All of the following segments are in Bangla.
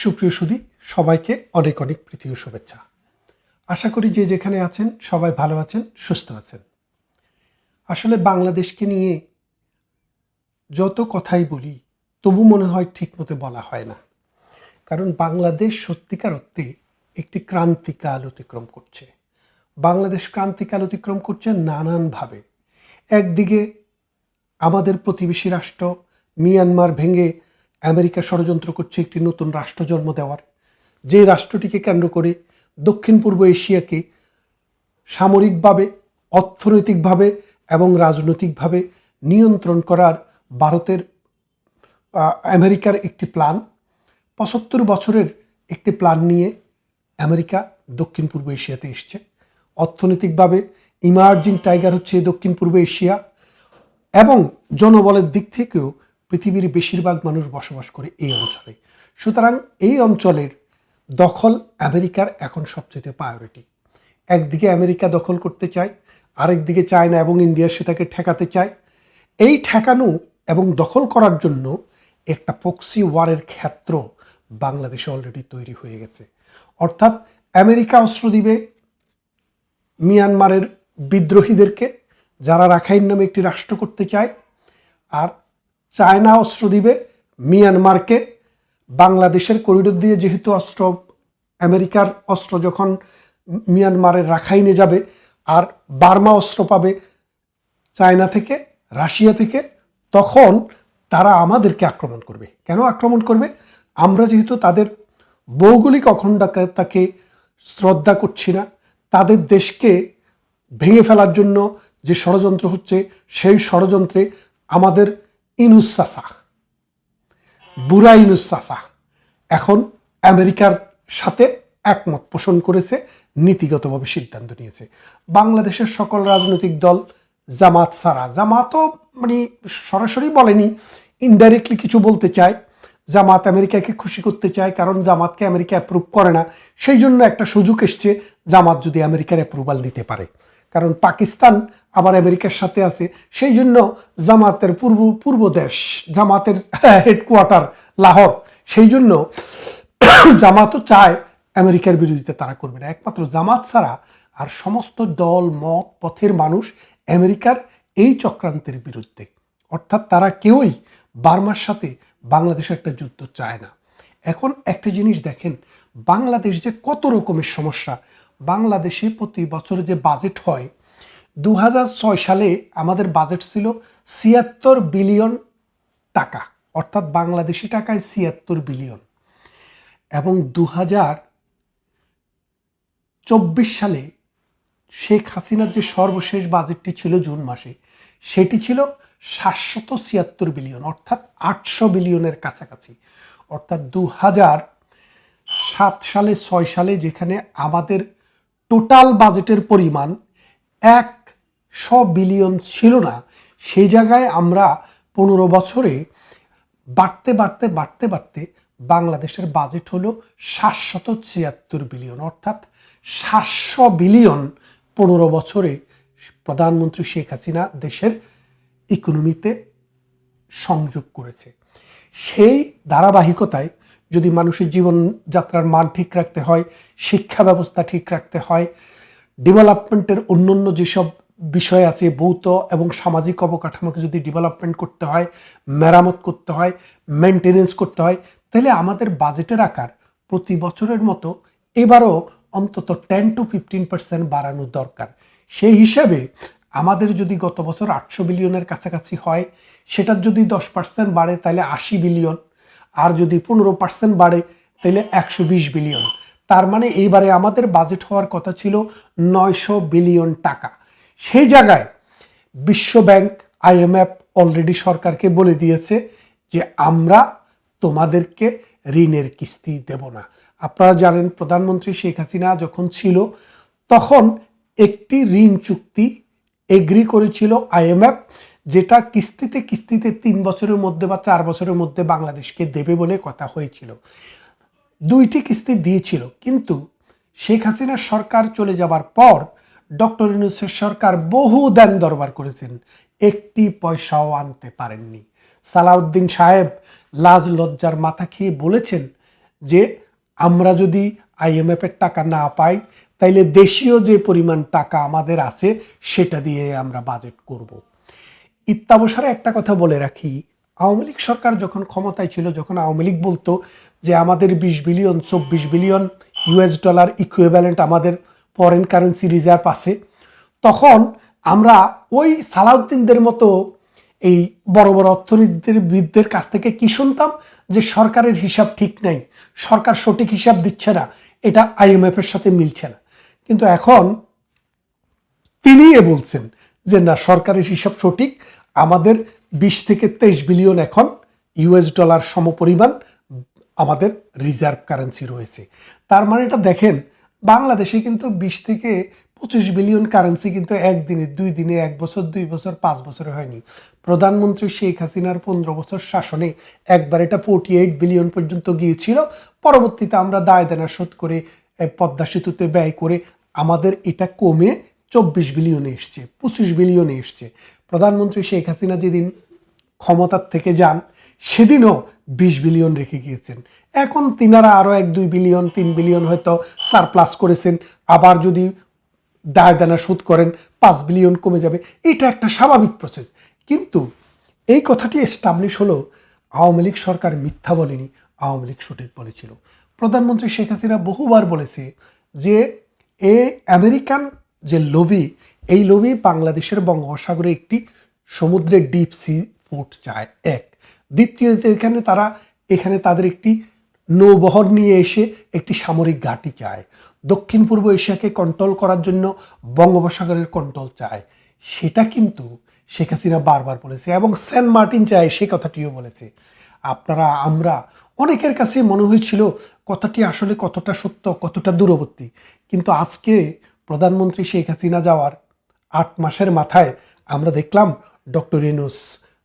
সুপ্রিয় সুদী সবাইকে অনেক অনেক প্রীতি ও শুভেচ্ছা। আশা করি যে যেখানে আছেন, সবাই ভালো আছেন, সুস্থ আছেন। আসলে বাংলাদেশকে নিয়ে যত কথাই বলি, তবু মনে হয় ঠিকমতো বলা হয় না। কারণ বাংলাদেশ সত্যিকার অর্থে একটি ক্রান্তিকাল অতিক্রম করছে। বাংলাদেশ ক্রান্তিকাল অতিক্রম করছে নানানভাবে। একদিকে আমাদের প্রতিবেশী রাষ্ট্র, মিয়ানমার ভেঙে আমেরিকা ষড়যন্ত্র করছে একটি নতুন রাষ্ট্র জন্ম দেওয়ার। যে রাষ্ট্রটিকে কেন্দ্র করে দক্ষিণ পূর্ব এশিয়াকে সামরিকভাবে, অর্থনৈতিকভাবে এবং রাজনৈতিকভাবে নিয়ন্ত্রণ করার ভারতের আমেরিকার একটি প্ল্যান। পঁচাত্তর বছরের একটি প্ল্যান নিয়ে আমেরিকা দক্ষিণ পূর্ব এশিয়াতে এসছে। অর্থনৈতিকভাবে ইমার্জিং টাইগার হচ্ছে দক্ষিণ পূর্ব এশিয়া এবং জনবলের দিক থেকেও পৃথিবীর বেশিরভাগ মানুষ বসবাস করে এই অঞ্চলে। সুতরাং এই অঞ্চলের দখল আমেরিকার এখন সবচেয়ে প্রায়োরিটি একদিকে আমেরিকা দখল করতে চায়, আরেকদিকে চায়না এবং ইন্ডিয়া সেটাকে ঠেকাতে চায়। এই ঠেকানো এবং দখল করার জন্য একটা পক্সি ওয়ারের ক্ষেত্র বাংলাদেশে অলরেডি তৈরি হয়ে গেছে। অর্থাৎ আমেরিকা অস্ত্র দিবে মিয়ানমারের বিদ্রোহীদেরকে, যারা রাখাইন নামে একটি রাষ্ট্র করতে চায়, আর চায়না অস্ত্র দিবে, মিয়ানমারকে। বাংলাদেশের করিডোর দিয়ে যেহেতু অস্ত্র, আমেরিকার অস্ত্র যখন মিয়ানমারের রাখাইনে যাবে আর বার্মা অস্ত্র পাবে চায়না থেকে, রাশিয়া থেকে, তখন তারা আমাদেরকে আক্রমণ করবে। কেন আক্রমণ করবে? আমরা যেহেতু তাদের ভৌগোলিক অখণ্ডতাকে শ্রদ্ধা করছি না, তাদের দেশকে ভেঙে ফেলার জন্য যে ষড়যন্ত্র হচ্ছে, সেই ষড়যন্ত্রে আমাদের ইনুসাসা। বুড়া ইনুসাসা। এখন আমেরিকার সাথে একমত পোষণ করেছে, নীতিগতভাবে সিদ্ধান্ত নিয়েছে। বাংলাদেশের সকল রাজনৈতিক দল জামাত সারা জামাতও মানে সরাসরি বলেনি ইনডাইরেক্টলি কিছু বলতে চায়। জামাত আমেরিকাকে খুশি করতে চায়, কারণ জামাতকে আমেরিকা অ্যাপ্রুভ করে না। সেই জন্য একটা সুযোগ এসছে, জামাত যদি আমেরিকার অ্যাপ্রুভাল নিতে পারে। কারণ পাকিস্তান আবার আমেরিকার সাথে আছে। সেই জন্য জামাতের পূর্ব পূর্ব দেশ, জামাতের হেডকোয়ার্টার লাহোর, সেই জন্য জামাতও চায় আমেরিকার বিরোধিতা তারা করবে না। একমাত্র জামাত ছাড়া আর সমস্ত দল, মত, পথের মানুষ আমেরিকার এই চক্রান্তের বিরুদ্ধে। অর্থাৎ তারা কেউই বার্মার সাথে বাংলাদেশের একটা যুদ্ধ চায় না। এখন একটা জিনিস দেখেন, বাংলাদেশ যে কত রকমের সমস্যা বাংলাদেশে প্রতি বছর যে বাজেট হয় দু হাজার ছয় সালে আমাদের বাজেট ছিল ছিয়াত্তর বিলিয়ন টাকা, অর্থাৎ বাংলাদেশি টাকায় ছিয়াত্তর বিলিয়ন। এবং দু চব্বিশ সালে শেখ হাসিনার যে সর্বশেষ বাজেটটি ছিল জুন মাসে, সেটি ছিল সাতশত ছিয়াত্তর বিলিয়ন, অর্থাৎ আটশো বিলিয়নের কাছাকাছি। অর্থাৎ দু হাজার সাত সালে, ছয় সালে যেখানে আমাদের টোটাল বাজেটের পরিমাণ একশো বিলিয়ন ছিল না। সেই জায়গায় আমরা পনেরো বছরে বাড়তে বাড়তে বাড়তে বাড়তে বাংলাদেশের বাজেট হলো সাতশত ছিয়াত্তর বিলিয়ন। অর্থাৎ সাতশো বিলিয়ন পনেরো বছরে প্রধানমন্ত্রী শেখ হাসিনা দেশের ইকোনমিতে সংযোগ করেছে। সেই ধারাবাহিকতায় যদি মানুষের জীবনযাত্রার মান ঠিক রাখতে হয়, শিক্ষা ব্যবস্থা ঠিক রাখতে হয় ডেভেলপমেন্টের অন্যান্য যেসব বিষয় আছে, ভৌত এবং সামাজিক অবকাঠামোকে যদি ডেভেলপমেন্ট করতে হয়, মেরামত করতে হয় মেনটেনেন্স করতে হয়, তাহলে আমাদের বাজেটের আকার প্রতি বছরের মতো এবারও অন্তত টেন টু ফিফটিন পার্সেন্ট বাড়ানো দরকার। সেই হিসাবে আমাদের যদি গত বছর আটশো বিলিয়নের কাছাকাছি হয়, সেটার যদি দশ পার্সেন্ট বাড়ে, তাহলে আশি বিলিয়ন আর যদি পনেরো পার্সেন্ট বাড়ে, তাহলে একশো বিশ বিলিয়ন তার মানে এইবারে আমাদের বাজেট হওয়ার কথা ছিল নয়শো বিলিয়ন টাকা। সেই জায়গায় বিশ্ব ব্যাংক আইএমএফ অলরেডি সরকারকে বলে দিয়েছে যে আমরা তোমাদেরকে ঋণের কিস্তি দেব না। আপনারা জানেন প্রধানমন্ত্রী শেখ হাসিনা যখন ছিল, তখন একটি ঋণ চুক্তি এগ্রি করেছিল আইএমএফ যেটা কিস্তিতে কিস্তিতে তিন বছরের মধ্যে বা চার বছরের মধ্যে বাংলাদেশকে দেবে বলে কথা হয়েছিল। দুইটি কিস্তি দিয়েছিল, কিন্তু শেখ হাসিনার সরকার চলে যাবার পর ডক্টর ইউনুসের সরকার বহু দেন দরবার করেছেন, একটি পয়সাও আনতে পারেননি। সালাউদ্দিন সাহেব লাজ লজ্জার মাথা খেয়ে বলেছেন যে, আমরা যদি আইএমএফ এর টাকা না পাই তাইলে দেশীয় যে পরিমাণ টাকা আমাদের আছে, সেটা দিয়ে আমরা বাজেট করব। ইত্যাবসারে একটা কথা বলে রাখি, আওয়ামী লীগ সরকার যখন ক্ষমতায় ছিল, যখন আওয়ামী লীগ বলতো যে আমাদের বিশ বিলিয়ন, চব্বিশ বিলিয়ন ইউএস ডলার ইকুইভ্যালেন্ট আমাদের ফরেন কারেন্সি রিজার্ভ আছে, তখন আমরা ওই সালাউদ্দিনদের মতো এই বড় বড় অর্থনীতির বিদদের কাছ থেকে কি শুনতাম? যে সরকারের হিসাব ঠিক নাই, সরকার সঠিক হিসাব দিচ্ছে না, এটা আইএমএফ এর সাথে মিলছে না। কিন্তু এখন তিনি এ বলছেন যে না, সরকারের হিসাব সঠিক। আমাদের বিশ থেকে তেইশ বিলিয়ন এখন ইউএস ডলার সমপরিমাণ আমাদের রিজার্ভ কারেন্সি রয়েছে। তার মানে এটা দেখেন, বাংলাদেশে কিন্তু বিশ থেকে পঁচিশ বিলিয়ন কারেন্সি কিন্তু একদিনে, দুই দিনে, এক বছর, দুই বছর, পাঁচ বছরে হয়নি। প্রধানমন্ত্রী শেখ হাসিনার পনেরো বছর শাসনে একবার এটা ফোর্টি এইট বিলিয়ন পর্যন্ত গিয়েছিল। পরবর্তীতে আমরা দায় দেনা শোধ করে পদ্মা সেতুতে ব্যয় করে আমাদের এটা কমে চব্বিশ বিলিয়নে এসছে, পঁচিশ বিলিয়নে এসছে। প্রধানমন্ত্রী শেখ হাসিনা যেদিন ক্ষমতার থেকে যান, সেদিনও বিশ বিলিয়ন রেখে গিয়েছেন। এখন তিনারা আরও এক দুই বিলিয়ন, তিন বিলিয়ন হয়তো সারপ্লাস করেছেন। আবার যদি দায় দানা শোধ করেন, পাঁচ বিলিয়ন কমে যাবে। এটা একটা স্বাভাবিক প্রসেস কিন্তু এই কথাটি এস্টাবলিশ হলো, আওয়ামী লীগ সরকার মিথ্যা বলেনি, আওয়ামী লীগ সঠিক বলেছিল। প্রধানমন্ত্রী শেখ হাসিনা বহুবার বলেছে যে এ আমেরিকান যে লোভি, এই লোভি বাংলাদেশের বঙ্গোপসাগরে একটি সমুদ্রের ডিপ সি পোর্ট চায় এক। দ্বিতীয়ত, এখানে তারা, এখানে তাদের একটি নৌবহর নিয়ে এসে একটি সামরিক ঘাঁটি চায়। দক্ষিণ পূর্ব এশিয়াকে কন্ট্রোল করার জন্য বঙ্গোপসাগরের কন্ট্রোল চায়। সেটা কিন্তু শেখ হাসিনা বারবার বলেছে এবং সেন্ট মার্টিন চায়, সে কথাটিও বলেছে। আপনারা, আমরা অনেকের কাছে মনে হয়েছিল কথাটি আসলে কতটা সত্য, কতটা দূরবর্তী। কিন্তু আজকে প্রধানমন্ত্রী শেখ হাসিনা যাওয়ার আট মাসের মাথায় আমরা দেখলাম ডক্টর ইনুস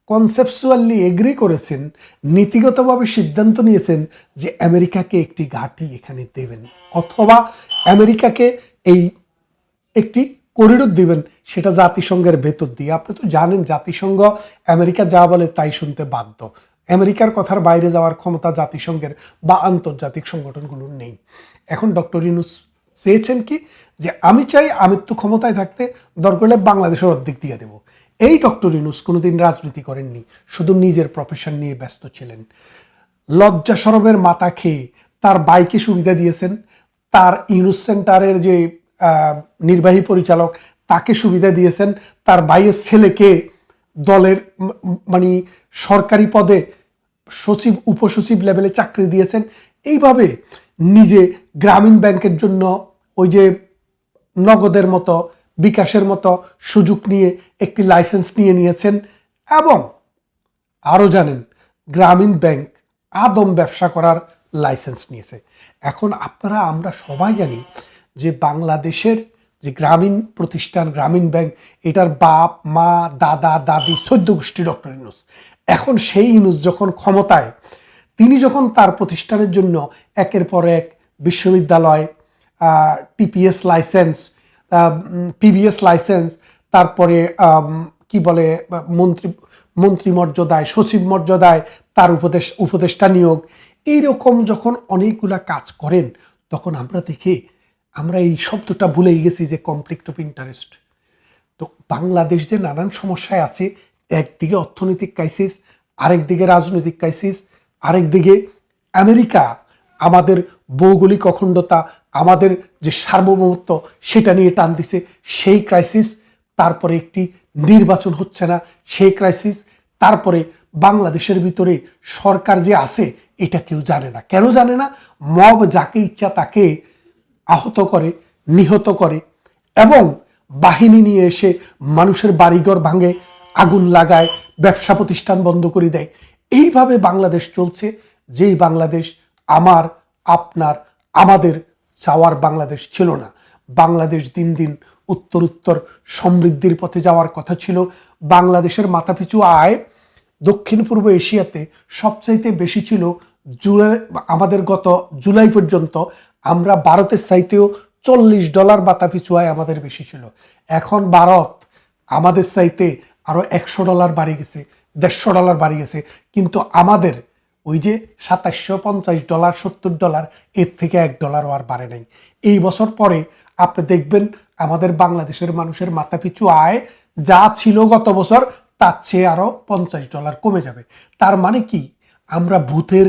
কনসেপচুয়ালি এগ্রি করেছেন, নীতিগতভাবে সিদ্ধান্ত নিয়েছেন যে আমেরিকাকে একটি ঘাঁটি এখানে দেবেন অথবা আমেরিকাকে এই একটি করিডোর দিবেন, সেটা জাতিসংঘের ভেতর দিয়ে। আপনি তো জানেন জাতিসংঘ আমেরিকা যা বলে তাই শুনতে বাধ্য। আমেরিকার কথার বাইরে যাওয়ার ক্ষমতা জাতিসংঘের বা আন্তর্জাতিক সংগঠনগুলোর নেই। এখন ডক্টর ইনুস চেয়েছেন কি যে আমি চাই আমি তো ক্ষমতায় থাকতে দরকার বাংলাদেশের অর্ধেক দিয়ে দেব। এই ডক্টর ইনুস কোনোদিন রাজনীতি করেননি, শুধু নিজের প্রফেশন নিয়ে ব্যস্ত ছিলেন। লজ্জা সরবের মাথা খেয়ে তার বাইকে সুবিধা দিয়েছেন, তার ইউনুস সেন্টারের যে নির্বাহী পরিচালক তাকে সুবিধা দিয়েছেন, তার ভাইয়ের ছেলেকে দলের মানে সরকারি পদে সচিব, উপসচিব লেভেলে চাকরি দিয়েছেন। এইভাবে নিজে গ্রামীণ ব্যাংকের জন্য ওই যে নগদের মতো, বিকাশের মতো সুযোগ নিয়ে একটি লাইসেন্স নিয়ে নিয়েছেন এবং আরও জানেন, গ্রামীণ ব্যাংক আদম ব্যবসা করার লাইসেন্স নিয়েছে। এখন আপনারা, আমরা সবাই জানি যে বাংলাদেশের যে গ্রামীণ প্রতিষ্ঠান, গ্রামীণ ব্যাংক, এটার বাপ, মা, দাদা, দাদি, চোদ্দ গোষ্ঠী ডক্টর ইনুস এখন সেই ইনুস যখন ক্ষমতায়, তিনি যখন তার প্রতিষ্ঠানের জন্য একের পর এক বিশ্ববিদ্যালয় টিপিএস লাইসেন্স পিবিএস লাইসেন্স, তারপরে কি বলে মন্ত্রী মন্ত্রী মর্যাদায়, সচিব মর্যাদায় তার উপদেশ, উপদেষ্টা নিয়োগ, এইরকম যখন অনেকগুলা কাজ করেন, তখন আমরা দেখি আমরা এই শব্দটা ভুলেই গেছি যে কনফ্লিক্ট অফ ইন্টারেস্ট তো বাংলাদেশ যে নানান সমস্যায় আছে, একদিকে অর্থনৈতিক ক্রাইসিস আরেকদিকে রাজনৈতিক ক্রাইসিস আরেকদিকে আমেরিকা, আমাদের ভৌগোলিক অখণ্ডতা, আমাদের যে সার্বভৌমত্ব, সেটা নিয়ে টান দিছে। সেই ক্রাইসিস তারপরে একটি নির্বাচন হচ্ছে না, সেই ক্রাইসিস তারপরে বাংলাদেশের ভিতরে সরকার যে আছে, এটা কেউ জানে না। কেন জানে না? মব যাকে ইচ্ছা তাকে আহত করে, নিহত করে এবং বাহিনী নিয়ে এসে মানুষের বাড়িঘর ভাঙে, আগুন লাগায়, ব্যবসা প্রতিষ্ঠান বন্ধ করে দেয়। এইভাবে বাংলাদেশ চলছে, যেই বাংলাদেশ আমার, আপনার, আমাদের চাওয়ার বাংলাদেশ ছিল না। বাংলাদেশ দিন দিন উত্তর উত্তর সমৃদ্ধির পথে যাওয়ার কথা ছিল। বাংলাদেশের মাথাপিছু আয় দক্ষিণ পূর্ব এশিয়াতে সবচাইতে বেশি ছিল জুলাই, আমাদের গত জুলাই পর্যন্ত আমরা ভারতের চাইতেও চল্লিশ ডলার বাতা পিছু আয় আমাদের বেশি ছিল। এখন ভারত আমাদের চাইতে আরও একশো ডলার বাড়ি গেছে, দেড়শো ডলার বাড়ি গেছে। কিন্তু আমাদের ওই যে সাতাশশো পঞ্চাশ ডলার, সত্তর ডলার, এর থেকে এক ডলারও আর বাড়ে নাই। এই বছর পরে আপনি দেখবেন আমাদের বাংলাদেশের মানুষের মাথাপিছু আয় যা ছিল গত বছর, তার চেয়ে আরও পঞ্চাশ ডলার কমে যাবে। তার মানে কি? আমরা ভূতের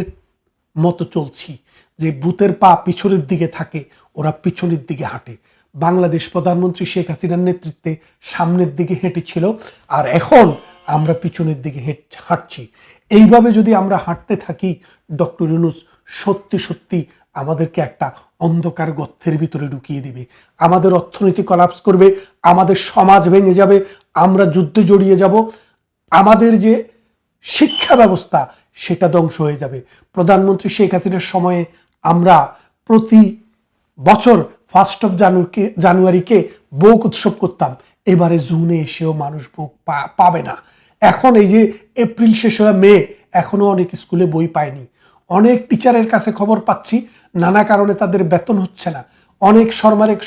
মতো চলছি, যে ভূতের পা পিছনের দিকে থাকে, ওরা পিছনের দিকে হাঁটে। বাংলাদেশ প্রধানমন্ত্রী শেখ হাসিনার নেতৃত্বে সামনের দিকে হেঁটেছিল, আর এখন আমরা পিছনের দিকে হেঁট, হাঁটছি। এইভাবে যদি আমরা হাঁটতে থাকি, ডক্টর ইউনুস, সত্যি সত্যি আমাদেরকে একটা অন্ধকার গর্তের ভিতরে ঢুকিয়ে দিবে। আমাদের অর্থনীতি কলাপস করবে, আমাদের সমাজ ভেঙে যাবে, আমরা যুদ্ধে জড়িয়ে যাব। আমাদের যে শিক্ষা ব্যবস্থা সেটা ধ্বংস হয়ে যাবে। প্রধানমন্ত্রী শেখ হাসিনার সময়ে আমরা প্রতি বছর ফার্স্ট অফ জানুয়ারিকে জানুয়ারিকে বোক উৎসব করতাম। এবারে জুনে এসেও মানুষ বোক পাবে না। এখন এই যে এপ্রিল শেষ হয়ে মে, এখনও অনেক স্কুলে বই পায়নি। অনেক টিচারের কাছে খবর পাচ্ছি, নানা কারণে তাদের বেতন হচ্ছে না। অনেক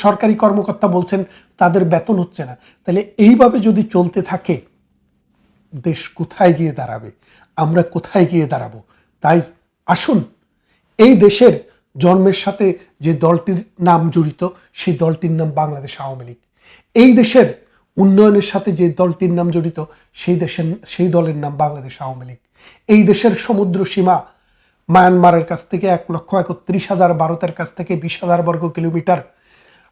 সরকারি কর্মকর্তা বলছেন, তাদের বেতন হচ্ছে না। তাহলে এইভাবে যদি চলতে থাকে দেশ কোথায় গিয়ে দাঁড়াবে? আমরা কোথায় গিয়ে দাঁড়াবো? তাই আসুন, এই দেশের জন্মের সাথে যে দলটির নাম জড়িত, সেই দলটির নাম বাংলাদেশ আওয়ামী লীগ। এই দেশের উন্নয়নের সাথে যে দলটির নাম জড়িত, সেই দেশের, সেই দলের নাম বাংলাদেশ আওয়ামী লীগ। এই দেশের সমুদ্র সীমা মায়ানমারের কাছ থেকে এক লক্ষ একত্রিশ হাজার ভারতের কাছ থেকে বিশ হাজার বর্গ কিলোমিটার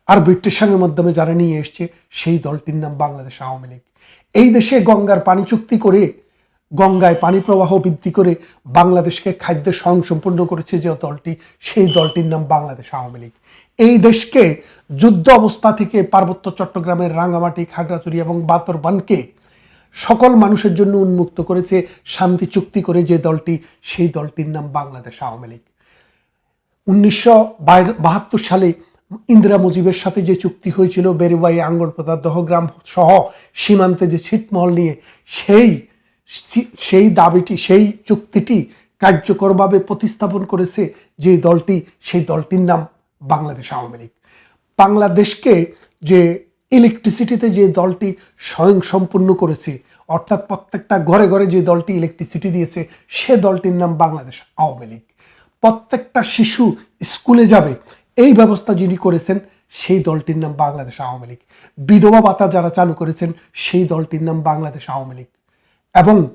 আর ব্রিটিশানের মাধ্যমে যারা নিয়ে এসছে, সেই দলটির নাম বাংলাদেশ আওয়ামী লীগ। এই দেশে গঙ্গার পানি চুক্তি করে, গঙ্গায় পানি প্রবাহ বৃদ্ধি করে বাংলাদেশকে খাদ্যে স্বয়ংসম্পূর্ণ করেছে যে দলটি, সেই দলটির নাম বাংলাদেশ আওয়ামী লীগ। এই দেশকে যুদ্ধ অবস্থা থেকে পার্বত্য চট্টগ্রামের রাঙ্গামাটি খাগড়াছড়ি এবং বাতরবানকে সকল মানুষের জন্য উন্মুক্ত করেছে, শান্তি চুক্তি করে যে দলটি, সেই দলটির নাম বাংলাদেশ আওয়ামী লীগ। উনিশশো বাহাত্তর সালে ইন্দিরা মুজিবের সাথে যে চুক্তি হয়েছিল, বেরুবাড়ি, আঙ্গরপোতা, দহগ্রাম সহ সীমান্তে যে ছিটমহল নিয়ে, সেই সেই দাবিটি, সেই চুক্তিটি কার্যকরভাবে প্রতিস্থাপন করেছে যে দলটি, সেই দলটির নাম বাংলাদেশ আওয়ামী লীগ। বাংলাদেশকে যে ইলেকট্রিসিটিতে যে দলটি স্বয়ং সম্পূর্ণ করেছে, অর্থাৎ প্রত্যেকটা ঘরে ঘরে যে দলটি ইলেকট্রিসিটি দিয়েছে, সে দলটির নাম বাংলাদেশ আওয়ামী লীগ। প্রত্যেকটা শিশু স্কুলে যাবে এই ব্যবস্থা যিনি করেছেন, সেই দলটির নাম বাংলাদেশ আওয়ামী লীগ। বিধবা ভাতা যারা চালু করেছেন, সেই দলটির নাম বাংলাদেশ আওয়ামী লীগ। এবং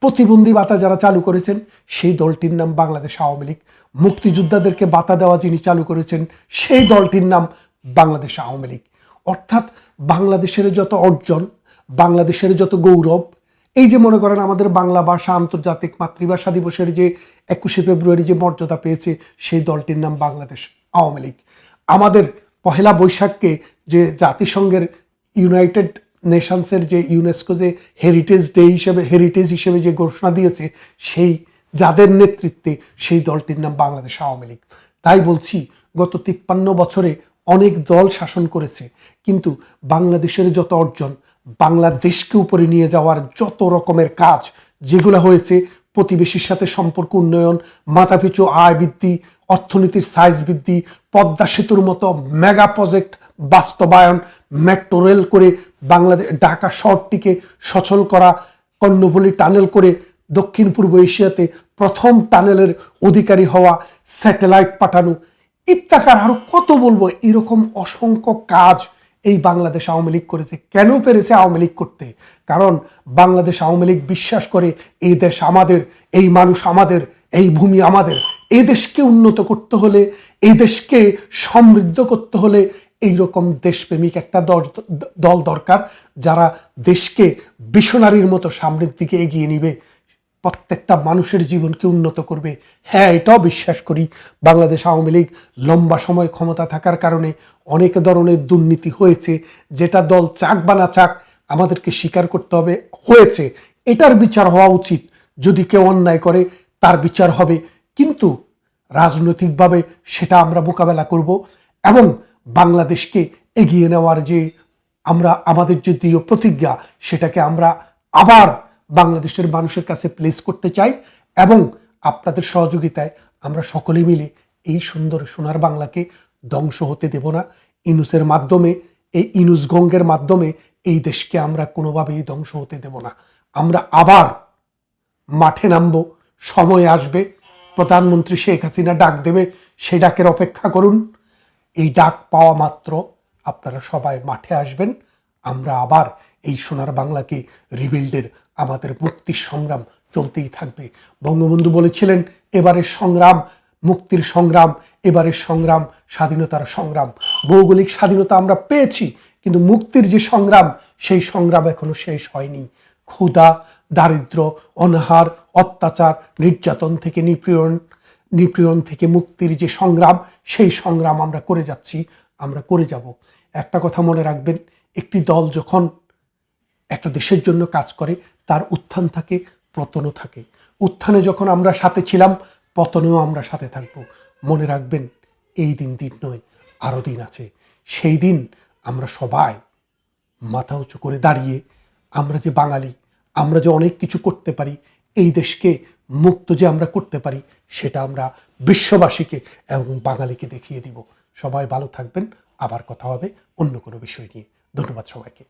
প্রতিবন্ধী ভাতা যারা চালু করেছেন, সেই দলটির নাম বাংলাদেশ আওয়ামী লীগ। মুক্তিযোদ্ধাদেরকে ভাতা দেওয়া যিনি চালু করেছেন, সেই দলটির নাম বাংলাদেশ আওয়ামী লীগ। অর্থাৎ বাংলাদেশের যত অর্জন, বাংলাদেশের যত গৌরব, এই যে মনে করেন আমাদের বাংলা ভাষা, আন্তর্জাতিক মাতৃভাষা দিবসের যে একুশে ফেব্রুয়ারি যে মর্যাদা পেয়েছে, সেই দলটির নাম বাংলাদেশ আওয়ামী লীগ। আমাদের পহেলা বৈশাখকে যে জাতিসংঘের ইউনাইটেড নেশনসের যে ইউনেস্কো যে হেরিটেজ ডে হিসেবে হেরিটেজ হিসেবে যে ঘোষণা দিয়েছে, সেই যাদের নেতৃত্বে সেই দলটির নাম বাংলাদেশ আওয়ামী লীগ। তাই বলছি, গত তিপ্পান্ন বছরে অনেক দল শাসন করেছে, কিন্তু বাংলাদেশের যত অর্জন, বাংলাদেশকে উপরে নিয়ে যাওয়ার যত রকমের কাজ, যেগুলো হয়েছে প্রতিবেশীর সাথে সম্পর্ক, উন্নয়ন, মাথাপিছু আয় বৃদ্ধি, অর্থনীতির সাইজ বৃদ্ধি, পদ্মা সেতুর মতো মেগা প্রজেক্ট বাস্তবায়ন মেট্রো রেল করে বাংলাদেশ, ঢাকা শহরটিকে সচল করা, কর্ণফুলী টানেল করে দক্ষিণ পূর্ব এশিয়াতে প্রথম টানেলের অধিকারী হওয়া স্যাটেলাইট পাঠানো। ইত্যাকার আরও কত বলব? এরকম অসংখ্য কাজ এই বাংলাদেশ আওয়ামী লীগ করেছে। কেন পেরেছে আওয়ামী লীগ করতে? কারণ বাংলাদেশ আওয়ামী লীগ বিশ্বাস করে এই দেশ আমাদের, এই মানুষ আমাদের, এই ভূমি আমাদের। এই দেশকে উন্নত করতে হলে, এই দেশকে সমৃদ্ধ করতে হলে এইরকম দেশপ্রেমিক একটা দল- দরকার যারা দেশকে বিশনারীর মতো সামনের দিকে এগিয়ে নিবে। প্রত্যেকটা মানুষের জীবনকে উন্নত করবে। হ্যাঁ এটাও বিশ্বাস করি। বাংলাদেশ আওয়ামী লীগ লম্বা সময় ক্ষমতা থাকার কারণে অনেক ধরনের দুর্নীতি হয়েছে। যেটা দল চাক বা না চাক, আমাদেরকে স্বীকার করতে হবে, হয়েছে। এটার বিচার হওয়া উচিত। যদি কেউ অন্যায় করে, তার বিচার হবে। কিন্তু রাজনৈতিকভাবে সেটা আমরা মোকাবেলা করব এবং বাংলাদেশকে এগিয়ে নেওয়ার যে আমরা, আমাদের যে দৃঢ় প্রতিজ্ঞা, সেটাকে আমরা আবার বাংলাদেশের মানুষের কাছে প্লেস করতে চাই এবং আপনাদের সহযোগিতায় আমরা সকলে মিলে এই সুন্দর সোনার বাংলাকে ধ্বংস হতে দেব না। ইনুসের মাধ্যমে, এই ইনুস গঙ্গের মাধ্যমে এই দেশকে আমরা কোনোভাবেই ধ্বংস হতে দেব না। আমরা আবার মাঠে নামবো, সময় আসবে। প্রধানমন্ত্রী শেখ হাসিনা ডাক দেবে, সেই ডাকের অপেক্ষা করুন। এই ডাক পাওয়া মাত্র আপনারা সবাই মাঠে আসবেন। আমরা আবার এই সোনার বাংলাকে রিবিল্ডের আমাদের মুক্তির সংগ্রাম চলতেই থাকবে। বঙ্গবন্ধু বলেছিলেন এবারের সংগ্রাম, মুক্তির সংগ্রাম এবারের সংগ্রাম, স্বাধীনতার সংগ্রাম। ভৌগোলিক স্বাধীনতা আমরা পেয়েছি, কিন্তু মুক্তির যে সংগ্রাম, সেই সংগ্রাম এখনও শেষ হয়নি। ক্ষুধা, দারিদ্র, অনাহার, অত্যাচার, নির্যাতন থেকে নিপীড়ন নিপীড়ন থেকে মুক্তির যে সংগ্রাম, সেই সংগ্রাম আমরা করে যাচ্ছি, আমরা করে যাব। একটা কথা মনে রাখবেন, একটি দল যখন একটা দেশের জন্য কাজ করে, তার উত্থান থাকে, পতনও থাকে। উত্থানে যখন আমরা সাথে ছিলাম, পতনেও আমরা সাথে থাকব। মনে রাখবেন, এই দিন দিন নয় আরও দিন আছে। সেই দিন আমরা সবাই মাথা উঁচু করে দাঁড়িয়ে আমরা যে বাঙালি, আমরা যে অনেক কিছু করতে পারি, এই দেশকে মুক্ত যে আমরা করতে পারি, সেটা আমরা বিশ্ববাসীকে এবং বাঙালিকে দেখিয়ে দিব। সবাই ভালো থাকবেন। আবার কথা হবে অন্য কোনো বিষয় নিয়ে। ধন্যবাদ সবাইকে।